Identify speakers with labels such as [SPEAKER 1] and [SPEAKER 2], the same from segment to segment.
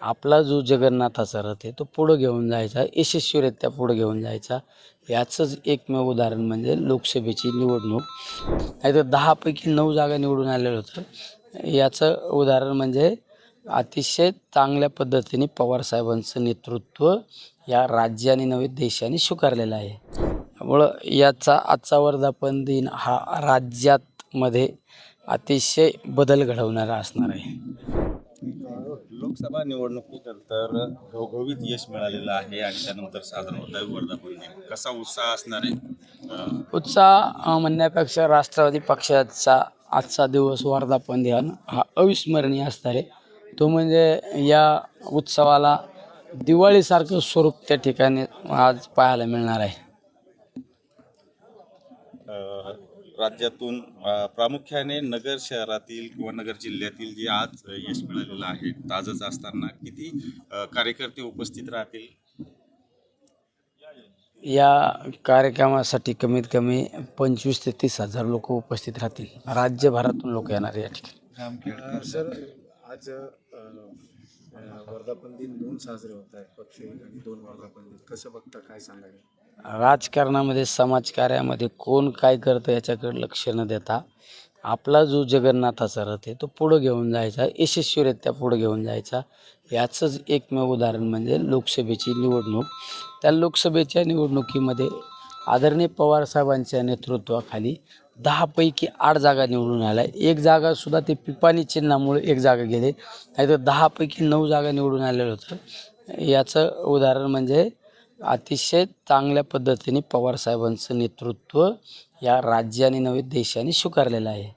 [SPEAKER 1] आपला जो जगन्नाथाचा रथ आहे तो पुढं घेऊन जायचा यशस्वीरित्या पुढं घेऊन जायचा. याचंच एकमेव उदाहरण म्हणजे लोकसभेची निवडणूक. नाही तर दहापैकी नऊ जागा निवडून आलेलं होतं. याचं उदाहरण म्हणजे अतिशय चांगल्या पद्धतीने पवारसाहेबांचं नेतृत्व या राज्याने नव्हे देशाने स्वीकारलेलं आहे. त्यामुळं याचा आजचा वर्धापन दिन हा राज्यात मध्ये अतिशय बदल घडवणारा असणार आहे.
[SPEAKER 2] लोकसभा निवडणुकीनंतर घवघवीत यश मिळालेलं आहे आणि त्यानंतर साजरा होत आहे वर्धापन कसा उत्साह असणार आहे?
[SPEAKER 1] उत्साह म्हणण्यापेक्षा राष्ट्रवादी पक्षाचा आजचा दिवस वर्धापन दिन हा अविस्मरणीय असणार आहे. तो म्हणजे या उत्सवाला दिवाळीसारखं स्वरूप त्या ठिकाणी आज पाहायला मिळणार आहे.
[SPEAKER 2] राज्यातून प्रामुख्याने नगर शहरातील किंवा नगर जिल्ह्यातील जे आज यश मिळालेलं आहे ताजंच असताना किती कार्यकर्ते उपस्थित राहतील?
[SPEAKER 1] या कार्यक्रमासाठी कमीत कमी पंचवीस ते तीस हजार लोक उपस्थित राहतील. राज्यभरातून लोक येणार या ठिकाणी.
[SPEAKER 3] सर आज वर्धापन दिन दोन साजरे होत आहेत. पक्ष आणि दोन वर्धापन दिन. कसं बघता काय सांगायला
[SPEAKER 1] राजकारणामध्ये समाजकार्यामध्ये कोण काय करतं याच्याकडे लक्ष न देता आपला जो जगन्नाथाचा रथ आहे तो पुढं घेऊन जायचा यशस्वीरित्या पुढं घेऊन जायचा. याचंच एकमेव उदाहरण म्हणजे लोकसभेची निवडणूक. त्या लोकसभेच्या निवडणुकीमध्ये आदरणीय पवारसाहेबांच्या नेतृत्वाखाली दहापैकी आठ जागा निवडून आल्या. एक जागासुद्धा ते पिपाणी चिन्हामुळे एक जागा गेले. नाहीतर दहापैकी नऊ जागा निवडून आलेलं होतं. याचं उदाहरण म्हणजे अतिशय चांगल्या पद्धतीने पवारसाहेबांचं नेतृत्व या राज्याने नव्हे देशाने स्वीकारलेलं आहे.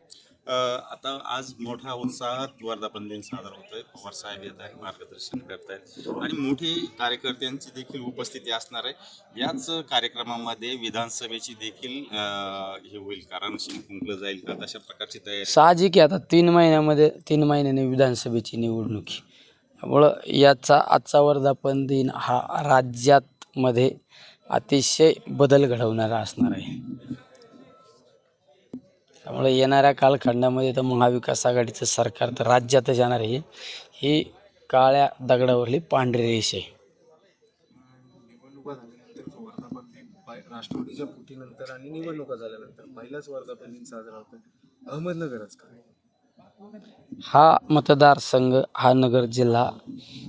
[SPEAKER 2] आता आज मोठा उत्साहात वर्धापन दिन साजरा होतोय. पवार साहेब येत आहेत मार्गदर्शन करत आहेत आणि मोठी कार्यकर्त्यांची देखील उपस्थिती असणार आहे. याच कार्यक्रमामध्ये विधानसभेची देखील हे होईल. कारण शिंकुंकलं जाईल का? तशा प्रकारची तयारी.
[SPEAKER 1] साहजिक आहे आता. तीन महिन्यामध्ये तीन महिन्याने विधानसभेची निवडणूक. त्यामुळं याचा आजचा वर्धापन दिन हा राज्यात मध्ये अतिशय बदल घडवणारा असणार आहे. त्यामुळे येणाऱ्या कालखंडामध्ये तर महाविकास आघाडीचं सरकार तर राज्यातच येणार आहे. ही काळ्या दगडावरली पांढरी रेष आहे.
[SPEAKER 3] राष्ट्रवादीच्या फुटीनंतर आणि निवडणुका झाल्यानंतर पहिलाच वर्धापन दिन साजरा होतो अहमदनगरच काय?
[SPEAKER 1] हा मतदारसंघ हा नगर जिल्हा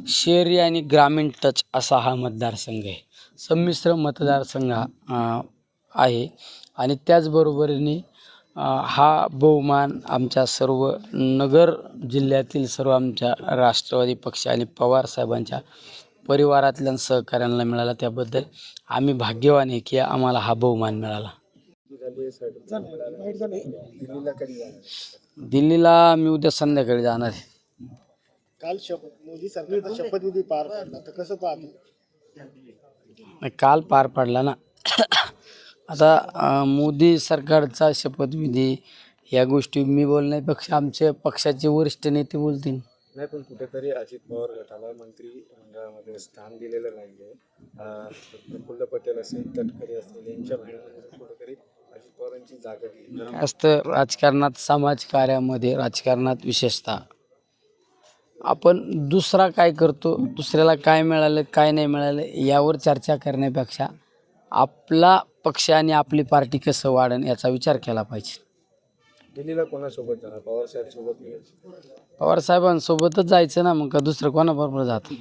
[SPEAKER 1] शहरी आणि ग्रामीण टच असा हा मतदारसंघ आहे. संमिश्र मतदारसंघ हा आहे. आणि त्याचबरोबरीने हा बहुमान आमच्या सर्व नगर जिल्ह्यातील सर्व आमच्या राष्ट्रवादी पक्ष आणि पवार साहेबांच्या परिवारातल्या सहकाऱ्यांना मिळाला. त्याबद्दल आम्ही भाग्यवान आहे की आम्हाला हा बहुमान मिळाला.
[SPEAKER 3] दिल्लीला
[SPEAKER 1] मी उद्या संध्याकाळी जाणार आहे.
[SPEAKER 4] काल शपथ मोदी सरकारचा शपथविधी पार पडला. तर कसं पाहतो?
[SPEAKER 1] नाही, काल पार पडला ना. आता मोदी सरकारचा शपथविधी या गोष्टी मी बोलण्यापेक्षा आमच्या पक्षाचे वरिष्ठ नेते बोलतील.
[SPEAKER 3] नाही पण कुठेतरी अजित पवार गटाला मंत्री मंडळामध्ये स्थान दिलेलं नाहीये. अं, प्रफुल्ल पटेल असेल तटकरे असेल यांच्या कुठेतरी अजित पवारांची जागा
[SPEAKER 1] असतं राजकारणात समाजकार्यामध्ये राजकारणात विशेषतः. आपण दुसरा काय करतो दुसऱ्याला काय मिळालं काय नाही मिळालं यावर चर्चा करण्यापेक्षा आपला पक्ष आणि आपली पार्टी कसं वाढेल याचा विचार केला पाहिजे.
[SPEAKER 3] दिल्लीला कोणासोबत जाणार? पवार साहेब सोबत
[SPEAKER 1] पवार साहेबांसोबतच जायचं ना मग का दुसरं कोणाबरोबर जातं?